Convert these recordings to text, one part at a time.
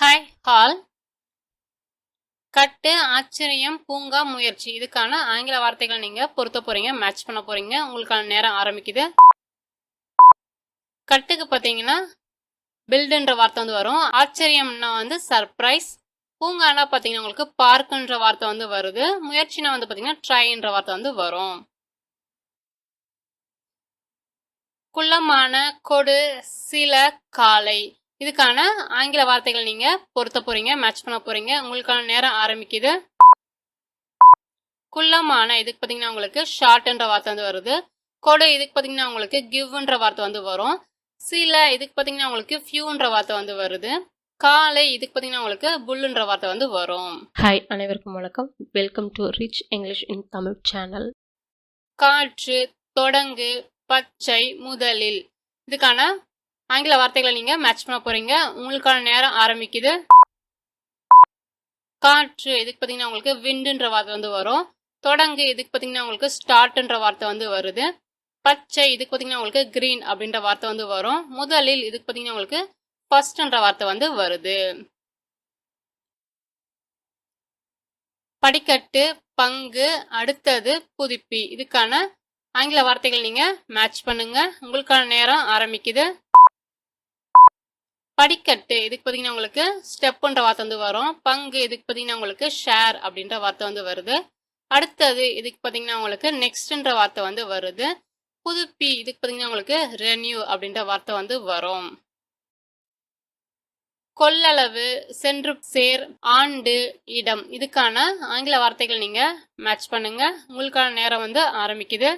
Hi hall கட்டு ஆச்சரியம் பூங்கா முயற்சி. இதுக்கான ஆங்கில வார்த்தைகளை நீங்கள் பொருத்த போகிறீங்க மேட்ச் பண்ண போகிறீங்க உங்களுக்கான நேரம் ஆரம்பிக்குது. கட்டுக்கு பார்த்தீங்கன்னா பில்டுன்ற வார்த்தை வந்து வரும். ஆச்சரியம்னா வந்து சர்ப்ரைஸ் பூங்கானா பார்த்தீங்கன்னா உங்களுக்கு பார்க்குன்ற வார்த்தை வந்து வருது. முயற்சினா வந்து பார்த்தீங்கன்னா ட்ரைன்ற வார்த்தை வந்து வரும். குள்ளமான கொடு சில காலை. இதுக்கான ஆங்கில வார்த்தைகள் நீங்க பொருத்த போறீங்க மேட்ச் பண்ண போறீங்க. உங்களுக்கான நேரம் ஆரம்பிக்குது. குள்ளமான இதுக்கு பார்த்தீங்கன்னா உங்களுக்கு ஷார்ட்ன்ற வார்த்தை வந்து வருது. கொடு இதுக்கு பார்த்தீங்கன்னா உங்களுக்கு கிவ்ன்ற வார்த்தை வந்து வரும். சில இதுக்கு பார்த்தீங்கன்னா உங்களுக்கு ஃபியூன்ற வார்த்தை வந்து வருது. காலை இதுக்கு பார்த்தீங்கன்னா உங்களுக்கு புல்லுன்ற வார்த்தை வந்து வரும். ஹாய் அனைவருக்கும் வணக்கம். Welcome to rich English in Tamil channel காற்று தொடங்கு பச்சை முதலில். இதுக்கான ஆங்கில வார்த்தைகளை நீங்கள் மேட்ச் பண்ண போகிறீங்க உங்களுக்கான நேரம் ஆரம்பிக்குது. காற்று இதுக்கு பார்த்தீங்கன்னா உங்களுக்கு விண்டுன்ற வார்த்தை வந்து வரும். தொடங்கு இதுக்கு பார்த்தீங்கன்னா உங்களுக்கு ஸ்டார்ட்ன்ற வார்த்தை வந்து வருது. பச்சை இதுக்கு பார்த்தீங்கன்னா உங்களுக்கு க்ரீன் அப்படின்ற வார்த்தை வந்து வரும். முதலில் இதுக்கு பார்த்தீங்கன்னா உங்களுக்கு ஃபர்ஸ்ட்ன்ற வார்த்தை வந்து வருது. படிக்கட்டு பங்கு அடுத்தது புதுப்பி. இதுக்கான ஆங்கில வார்த்தைகள் நீங்கள் மேட்ச் பண்ணுங்க. உங்களுக்கான நேரம் ஆரம்பிக்குது. படிக்கட்டு இதுக்கு பார்த்தீங்கன்னா உங்களுக்கு ஸ்டெப்புன்ற வார்த்தை வந்து வரும். பங்கு இதுக்கு பார்த்தீங்கன்னா உங்களுக்கு ஷேர் அப்படின்ற வார்த்தை வந்து வருது. அடுத்தது இதுக்கு பார்த்தீங்கன்னா உங்களுக்கு நெக்ஸ்ட்ன்ற வார்த்தை வந்து வருது. புதுப்பி இதுக்கு பார்த்தீங்கன்னா உங்களுக்கு ரெனியூ அப்படின்ற வார்த்தை வந்து வரும். கொள்ளளவு சென்று சேர் ஆண்டு இடம். இதுக்கான ஆங்கில வார்த்தைகள் நீங்கள் மேட்ச் பண்ணுங்க. உங்களுக்கான நேரம் வந்து ஆரம்பிக்குது.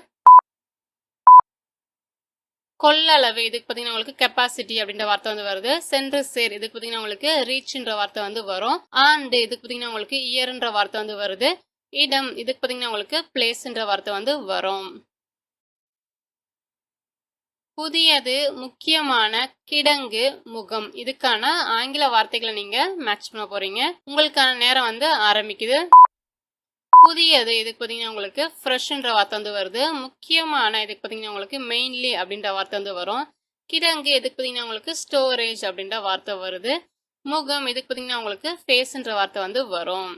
கொள்ளளவு இதுக்கு பார்த்தீங்கன்னா உங்களுக்கு கெப்பாசிட்டி அப்படின்ற வார்த்தை வந்து வருது. சென்று சேர் இதுக்கு பார்த்தீங்கன்னா உங்களுக்கு ரீச்ன்ற வார்த்தை வந்து வரும். ஆண்டு இதுக்கு பார்த்தீங்கன்னா உங்களுக்கு இயர்ன்ற வார்த்தை வந்து வருது. இடம் இதுக்கு பார்த்தீங்கன்னா உங்களுக்கு பிளேஸ்ன்ற வார்த்தை வந்து வரும். புதியது முக்கியமான கிடங்கு முகம். இதுக்கான ஆங்கில வார்த்தைகளை நீங்க மேட்ச் பண்ண போறீங்க. உங்களுக்கான நேரம் வந்து ஆரம்பிக்குது. புதியது இதுக்கு பார்த்தீங்கன்னா உங்களுக்கு ஃப்ரெஷ்ன்ற வார்த்தை வந்து வருது. முக்கியமான இதுக்கு பார்த்தீங்கன்னா உங்களுக்கு மெயின்லி அப்படின்ற வார்த்தை வந்து வரும். கிடங்கு இதுக்கு பார்த்தீங்கன்னா உங்களுக்கு ஸ்டோரேஜ் அப்படின்ற வார்த்தை வருது. முகம் இதுக்கு பார்த்தீங்கன்னா உங்களுக்கு ஃபேஸ்ன்ற வார்த்தை வந்து வரும்.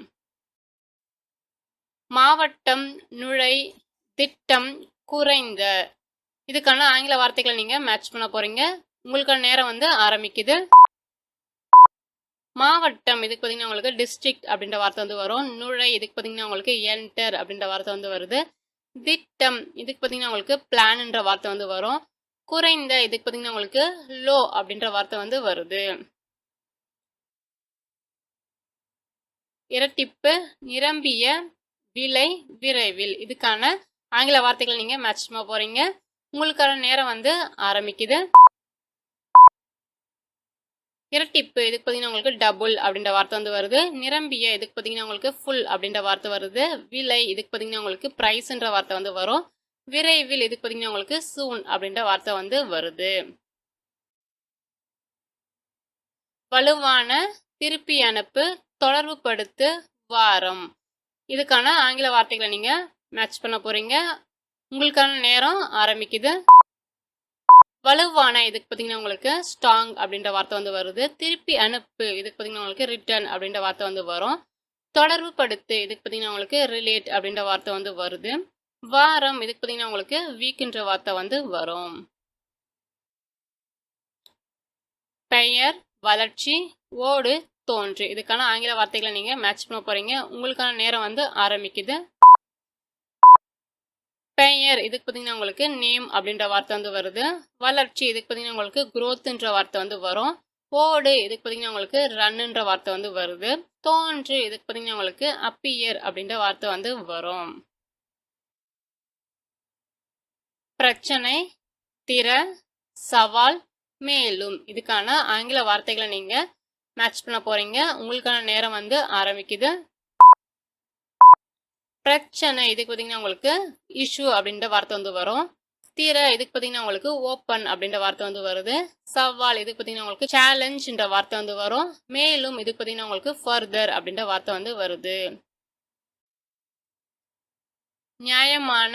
மாவட்டம் நுழை திட்டம் குறைந்த. இதுக்கான ஆங்கில வார்த்தைகளை நீங்கள் மேட்ச் பண்ண போகிறீங்க உங்களுக்கான நேரம் வந்து ஆரம்பிக்குது. மாவட்டம் இதுக்கு பார்த்தீங்கன்னா உங்களுக்கு டிஸ்ட்ரிக்ட் அப்படின்ற வார்த்தை வந்து வரும். நுழை இதுக்கு பார்த்தீங்கன்னா உங்களுக்கு என்டர் அப்படின்ற வார்த்தை வந்து வருது. திட்டம் இதுக்கு பார்த்தீங்கன்னா உங்களுக்கு பிளான்ன்ற வார்த்தை வந்து வரும். குறைந்த இதுக்கு பார்த்தீங்கன்னா உங்களுக்கு லோ அப்படின்ற வார்த்தை வந்து வருது. இரட்டிப்பு நிரம்பிய விலை விரைவில். இதுக்கான ஆங்கில வார்த்தைகளை நீங்கள் மேட்ச் போகிறீங்க உங்களுக்கான நேரம் வந்து ஆரம்பிக்குது. இரட்டிப்பு இதுக்கு பார்த்தீங்கன்னா உங்களுக்கு டபுள் அப்படின்ற வார்த்தை வந்து வருது. நிரம்பிய இதுக்கு பார்த்தீங்கன்னா உங்களுக்கு ஃபுல் அப்படின்ற வார்த்தை வருது. விலை இதுக்கு பார்த்தீங்கன்னா உங்களுக்கு ப்ரைஸ்ன்ற வார்த்தை வந்து வரும். விரைவில் இதுக்கு பார்த்தீங்கன்னா உங்களுக்கு சூன் அப்படின்ற வார்த்தை வந்து வருது. வலுவான திருப்பி அனுப்பு தொடர்பு படுத்து வாரம். இதுக்கான ஆங்கில வார்த்தைகளை நீங்கள் மேட்ச் பண்ண போறீங்க. உங்களுக்கான நேரம் ஆரம்பிக்குது. வலுவான இதுக்கு பார்த்தீங்கன்னா உங்களுக்கு ஸ்ட்ராங் அப்படின்ற வார்த்தை வந்து வருது. திருப்பி அனுப்பு இதுக்கு பார்த்தீங்கன்னா உங்களுக்கு ரிட்டர்ன் அப்படின்ற வார்த்தை வந்து வரும். தொடர்பு படுத்து இதுக்கு பார்த்தீங்கன்னா உங்களுக்கு ரிலேட் அப்படின்ற வார்த்தை வந்து வருது. வாரம் இதுக்கு பார்த்தீங்கன்னா உங்களுக்கு வீக்குன்ற வார்த்தை வந்து வரும். பெயர் வளர்ச்சி ஓடு தோன்று. இதுக்கான ஆங்கில வார்த்தைகளை நீங்கள் மேட்ச் பண்ண போகிறீங்க உங்களுக்கான நேரம் வந்து ஆரம்பிக்குது. பெயர் இதுக்கு பார்த்தீங்கன்னா உங்களுக்கு நேம் அப்படின்ற வார்த்தை வந்து வருது. வளர்ச்சி இதுக்கு பார்த்தீங்கன்னா உங்களுக்கு குரோத்துன்ற வார்த்தை வந்து வரும். ஓடு இதுக்கு பார்த்தீங்கன்னா உங்களுக்கு ரன்னுன்ற வார்த்தை வந்து வருது. தோன்று இதுக்கு பார்த்தீங்கன்னா உங்களுக்கு அப்பியர் அப்படின்ற வார்த்தை வந்து வரும். பிரச்சனை திற சவால் மேலும். இதுக்கான ஆங்கில வார்த்தைகளை நீங்கள் மேட்ச் பண்ண போகிறீங்க உங்களுக்கான நேரம் வந்து ஆரம்பிக்குது. பிரச்சனை இதுக்கு பார்த்தீங்கன்னா உங்களுக்கு இஷ்யூ அப்படின்ற வார்த்தை வந்து வரும். தீர இதுக்கு பார்த்தீங்கன்னா உங்களுக்கு ஓப்பன் அப்படின்ற வார்த்தை வந்து வருது. சவால் இதுக்கு பார்த்தீங்கன்னா உங்களுக்கு சேலஞ்சுன்ற வார்த்தை வந்து வரும். மேலும் இதுக்கு பார்த்தீங்கன்னா உங்களுக்கு ஃபர்தர் அப்படின்ற வார்த்தை வந்து வருது. நியாயமான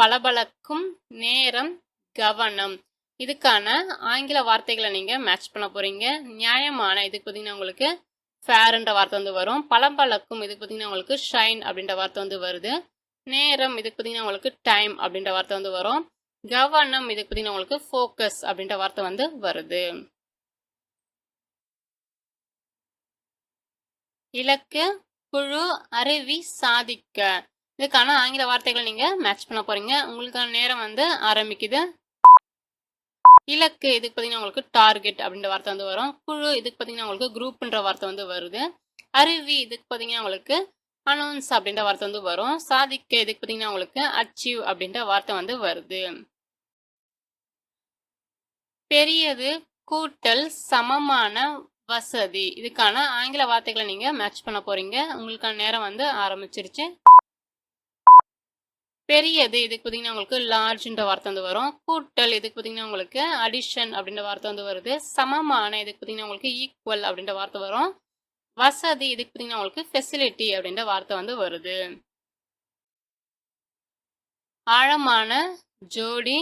பளபளக்கும் நேரம் கவனம். இதுக்கான ஆங்கில வார்த்தைகளை நீங்கள் மேட்ச் பண்ண போகிறீங்க நியாயமான இதுக்கு பார்த்தீங்கன்னா உங்களுக்கு ஃபேர்ன்ற வார்த்தை வந்து வரும். பளபளக்கும் இதுக்கு பார்த்தீங்கன்னா உங்களுக்கு ஷைன் அப்படின்ற வார்த்தை வந்து வருது. நேரம் இதுக்கு பார்த்தீங்கன்னா உங்களுக்கு டைம் அப்படின்ற வார்த்தை வந்து வரும். கவனம் இதுக்கு பார்த்தீங்கன்னா உங்களுக்கு ஃபோக்கஸ் அப்படின்ற வார்த்தை வந்து வருது. இலக்கு குழு அருவி சாதிக்க. இதுக்கான ஆங்கில வார்த்தைகளை நீங்கள் மேட்ச் பண்ண போகிறீங்க உங்களுக்கான நேரம் வந்து ஆரம்பிக்குது. இலக்கு இதுக்கு பார்த்தீங்கன்னா உங்களுக்கு டார்கெட் அப்படின்ற வார்த்தை வந்து வரும். குழு இதுக்கு பார்த்தீங்கன்னா உங்களுக்கு குரூப்ன்ற வார்த்தை வந்து வருது. அருவி இதுக்கு பார்த்தீங்கன்னா உங்களுக்கு அனௌன்ஸ் அப்படின்ற வார்த்தை வந்து வரும். சாதிக்க இதுக்கு பார்த்தீங்கன்னா உங்களுக்கு அச்சீவ் அப்படின்ற வார்த்தை வந்து வருது. பெரியது கூட்டல் சமமான வசதி. இதுக்கான ஆங்கில வார்த்தைகளை நீங்கள் மேட்ச் பண்ண போகிறீங்க உங்களுக்கான நேரம் வந்து ஆரம்பிச்சிருச்சு. பெரியது இதுக்கு பார்த்தீங்கன்னா உங்களுக்கு லார்ஜ்ன்ற வார்த்தை வந்து வரும். கூட்டல் இதுக்கு பார்த்தீங்கன்னா உங்களுக்கு அடிஷன் அப்படின்ற வார்த்தை வந்து வருது. சமமான இதுக்கு பார்த்தீங்கன்னா உங்களுக்கு ஈக்குவல் அப்படின்ற வார்த்தை வரும். வசதி இதுக்கு பார்த்தீங்கன்னா உங்களுக்கு ஃபெசிலிட்டி அப்படின்ற வார்த்தை வந்து வருது. ஆழமான ஜோடி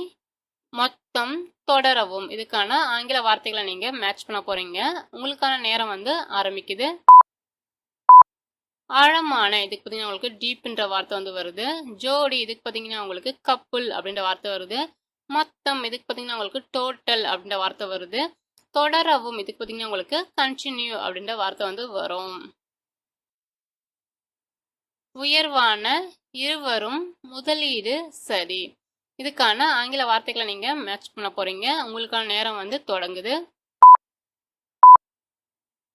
மொத்தம் தொடரவும். இதுக்கான ஆங்கில வார்த்தைகளை நீங்கள் மேட்ச் பண்ண போகிறீங்க உங்களுக்கான நேரம் வந்து ஆரம்பிக்குது. ஆழமான இதுக்கு பார்த்தீங்கன்னா உங்களுக்கு டீப்ன்ற வார்த்தை வந்து வருது. ஜோடி இதுக்கு பார்த்தீங்கன்னா உங்களுக்கு கப்புள் அப்படின்ற வார்த்தை வருது. மொத்தம் இதுக்கு பார்த்தீங்கன்னா உங்களுக்கு டோட்டல் அப்படின்ற வார்த்தை வருது. தொடரவும் இதுக்கு பார்த்தீங்கன்னா உங்களுக்கு கண்டினியூ அப்படின்ற வார்த்தை வந்து வரும். உயர்வான இருவரும் முதலீடு சரி. இதுக்கான ஆங்கில வார்த்தைகளை நீங்கள் மேட்ச் பண்ண போகிறீங்க உங்களுக்கான நேரம் வந்து தொடங்குது.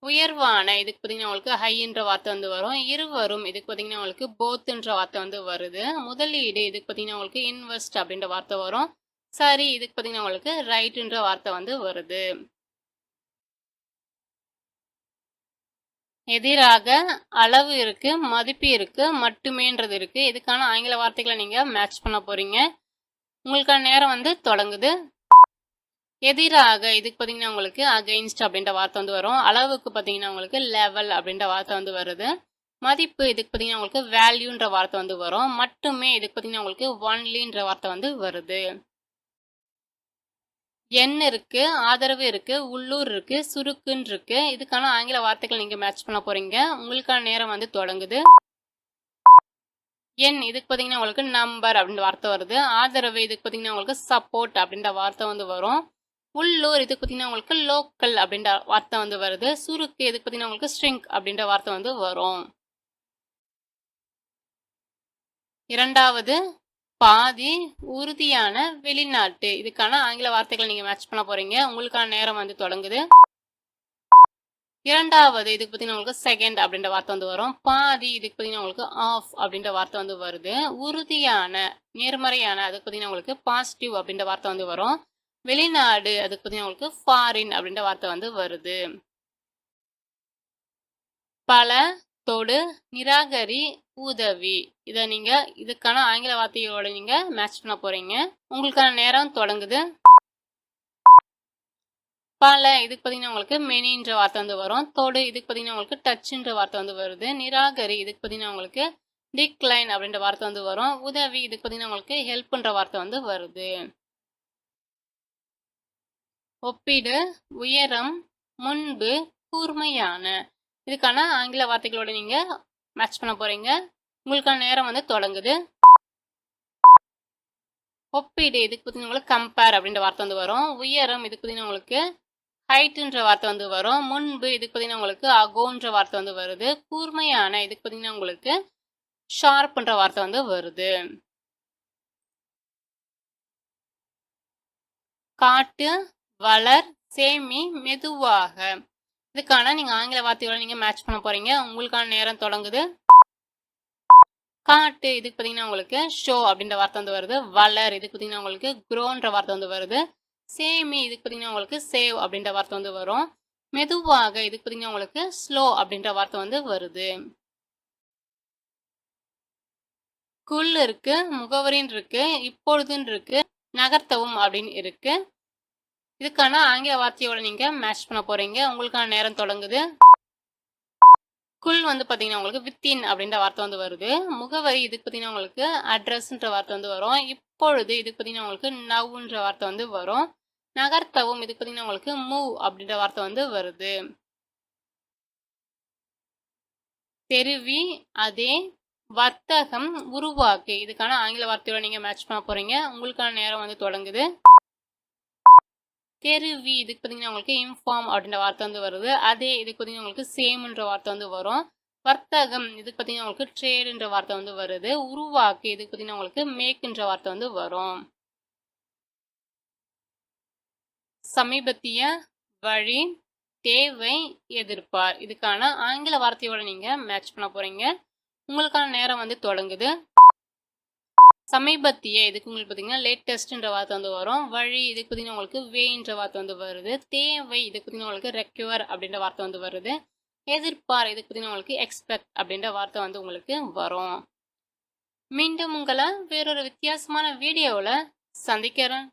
உயர்வான இதுக்கு பார்த்தீங்கன்னா உங்களுக்கு ஹைன்ற வார்த்தை வந்து வரும். இருவரும் இதுக்கு பார்த்தீங்கன்னா உங்களுக்கு போத்துன்ற வார்த்தை வந்து வருது. முதலீடு இதுக்கு பார்த்தீங்கன்னா உங்களுக்கு இன்வெஸ்ட் அப்படின்ற வார்த்தை வரும். சரி இதுக்கு பார்த்தீங்கன்னா உங்களுக்கு ரைட்டுன்ற வார்த்தை வந்து வருது. எதிராக அளவு இருக்கு மதிப்பு இருக்கு மட்டுமேன்றது இருக்கு. இதுக்கான ஆங்கில வார்த்தைகளை நீங்க மேட்ச் பண்ண போறீங்க. உங்களுக்கான நேரம் வந்து தொடங்குது. எதிராக இதுக்கு பார்த்தீங்கன்னா உங்களுக்கு அகைன்ஸ்ட் அப்படின்ற வார்த்தை வந்து வரும். அளவுக்கு பார்த்தீங்கன்னா உங்களுக்கு லெவல் அப்படின்ற வார்த்தை வந்து வருது. மதிப்பு இதுக்கு பார்த்தீங்கன்னா உங்களுக்கு வேல்யூன்ற வார்த்தை வந்து வரும். மட்டுமே இதுக்கு பார்த்தீங்கன்னா உங்களுக்கு ஒன்லின்ற வார்த்தை வந்து வருது. எண் இருக்கு ஆதரவு இருக்கு உள்ளூர் இருக்கு சுருக்குன்னு இருக்கு. இதுக்கான ஆங்கில வார்த்தைகள் நீங்க மேட்ச் பண்ண போறீங்க. உங்களுக்கான நேரம் வந்து தொடங்குது. எண் இதுக்கு பார்த்தீங்கன்னா உங்களுக்கு நம்பர் அப்படின்ற வார்த்தை வருது. ஆதரவு இதுக்கு பார்த்தீங்கன்னா உங்களுக்கு சப்போர்ட் அப்படின்ற வார்த்தை வந்து வரும். உள்ளூர் இதுக்கு பார்த்தீங்கன்னா உங்களுக்கு லோக்கல் அப்படின்ற வார்த்தை வந்து வருது. சுருக்கு இதுக்கு பார்த்தீங்கன்னா உங்களுக்கு ஸ்ட்ரிங்க் அப்படின்ற வார்த்தை வந்து வரும். இரண்டாவது பாதி உறுதியான வெளிநாட்டு. இதுக்கான ஆங்கில வார்த்தைகள் நீங்கள் மேட்ச் பண்ண போகிறீங்க உங்களுக்கான நேரம் வந்து தொடங்குது. இரண்டாவது இதுக்கு பார்த்தீங்கன்னா உங்களுக்கு செகண்ட் அப்படின்ற வார்த்தை வந்து வரும். பாதி இதுக்கு பார்த்தீங்கன்னா உங்களுக்கு ஆஃப் அப்படின்ற வார்த்தை வந்து வருது. உறுதியான நேர்மறையான அதுக்கு பார்த்தீங்கன்னா உங்களுக்கு பாசிட்டிவ் அப்படின்ற வார்த்தை வந்து வரும். வெளிநாடு அதுக்கு பார்த்தீங்கன்னா உங்களுக்கு ஃபாரின் அப்படின்ற வார்த்தை வந்து வருது. பல தொடு நிராகரி உதவி. இதை நீங்கள் இதுக்கான ஆங்கில வார்த்தையோட நீங்கள் மேட்ச் பண்ண போகிறீங்க உங்களுக்கான நேரம் தொடங்குது. பல இதுக்கு பார்த்தீங்கன்னா உங்களுக்கு மெனின்ற வார்த்தை வந்து வரும். தொடு இதுக்கு பார்த்தீங்கன்னா உங்களுக்கு டச்சுன்ற வார்த்தை வந்து வருது. நிராகரி இதுக்கு பார்த்தீங்கன்னா உங்களுக்கு டிக்ளைன் அப்படின்ற வார்த்தை வந்து வரும். உதவி இதுக்கு பார்த்தீங்கன்னா உங்களுக்கு ஹெல்ப்ன்ற வார்த்தை வந்து வருது. ஒப்பீடு உயரம் முன்பு கூர்மையான. இதுக்கான ஆங்கில வார்த்தைகளோட நீங்க மேட்ச் பண்ண போறீங்க. உங்களுக்கான நேரம் வந்து தொடங்குது. ஒப்பீடு இதுக்கு பார்த்தீங்கன்னா உங்களுக்கு கம்பேர் அப்படின்ற வார்த்தை வந்து வரும். உயரம் இதுக்கு பார்த்தீங்கன்னா உங்களுக்கு ஹைட்டுன்ற வார்த்தை வந்து வரும். முன்பு இதுக்கு பார்த்தீங்கன்னா உங்களுக்கு அகோன்ற வார்த்தை வந்து வருது. கூர்மையான இதுக்கு பார்த்தீங்கன்னா உங்களுக்கு ஷார்ப்ன்ற வார்த்தை வந்து வருது. காட்டு வளர் சேமி மெதுவாக. இதுக்கான நீங்கள் ஆங்கில வார்த்தையோட நீங்கள் மேட்ச் பண்ண போகிறீங்க உங்களுக்கான நேரம் தொடங்குது. காட்டு இதுக்கு பார்த்தீங்கன்னா உங்களுக்கு ஷோ அப்படின்ற வார்த்தை வந்து வருது. வளர் இதுக்கு பார்த்தீங்கன்னா உங்களுக்கு க்ரோன்ற வார்த்தை வந்து வருது. சேமி இதுக்கு பார்த்தீங்கன்னா உங்களுக்கு சேவ் அப்படின்ற வார்த்தை வந்து வரும். மெதுவாக இதுக்கு பார்த்தீங்கன்னா உங்களுக்கு ஸ்லோ அப்படின்ற வார்த்தை வந்து வருது. குள் இருக்கு முகவரின்னு இருக்கு இப்பொழுதுன்னு இருக்கு நகர்த்தவும் அப்படின்னு இருக்கு. இதுக்கான ஆங்கில வார்த்தையோட நீங்க மேட்ச் பண்ண போறீங்க. உங்களுக்கான நேரம் தொடங்குது. குள் வந்து பாத்தீங்கன்னா உங்களுக்கு வித்தின் அப்படின்ற வார்த்தை வந்து வருது. முகவரி இதுக்கு பார்த்தீங்கன்னா உங்களுக்கு அட்ரஸ்ன்ற வார்த்தை வந்து வரும். இப்பொழுது இதுக்கு பார்த்தீங்கன்னா உங்களுக்கு நவ்ன்ற வார்த்தை வந்து வரும். நகர்த்தவும் இதுக்கு பார்த்தீங்கன்னா உங்களுக்கு மூவ் அப்படின்ற வார்த்தை வந்து வருது. தெருவி அதே வர்த்தகம் உருவாக்கு. இதுக்கான ஆங்கில வார்த்தையோட நீங்க மேட்ச் பண்ண போறீங்க. உங்களுக்கான நேரம் வந்து தொடங்குது. தெருவி இதுக்கு பார்த்தீங்கன்னா உங்களுக்கு இன்ஃபார்ம் அப்படின்ற வார்த்தை வந்து வருது. அதே இதுக்கு பார்த்தீங்கன்னா உங்களுக்கு சேம்ன்ற வார்த்தை வந்து வரும். வர்த்தகம் இதுக்கு பார்த்தீங்கன்னா உங்களுக்கு ட்ரேடுன்ற வார்த்தை வந்து வருது. உருவாக்கு இதுக்கு பார்த்தீங்கன்னா உங்களுக்கு மேக்குன்ற வார்த்தை வந்து வரும். சமீபத்திய வழி தேவை எதிர்ப்பார் இதுக்கான ஆங்கில வார்த்தையோட நீங்கள் மேட்ச் பண்ண போகிறீங்க உங்களுக்கான நேரம் வந்து தொடங்குது. சமீபத்திய இதுக்கு உங்களுக்கு பார்த்தீங்கன்னா லேட்டஸ்ட்ன்ற வார்த்தை வந்து வரும். வழி இதுக்கு பார்த்தீங்கன்னா உங்களுக்கு வேன்ற வார்த்தை வந்து வருது. தேவை இதுக்கு பார்த்தீங்கன்னா உங்களுக்கு ரெக்யூர் அப்படின்ற வார்த்தை வந்து வருது. எதிர்பார் இதுக்கு பார்த்தீங்கன்னா உங்களுக்கு எக்ஸ்பெக்ட் அப்படின்ற வார்த்தை வந்து உங்களுக்கு வரும். மீண்டும் உங்களை வேறொரு வித்தியாசமான வீடியோவில் சந்திக்கிறேன்.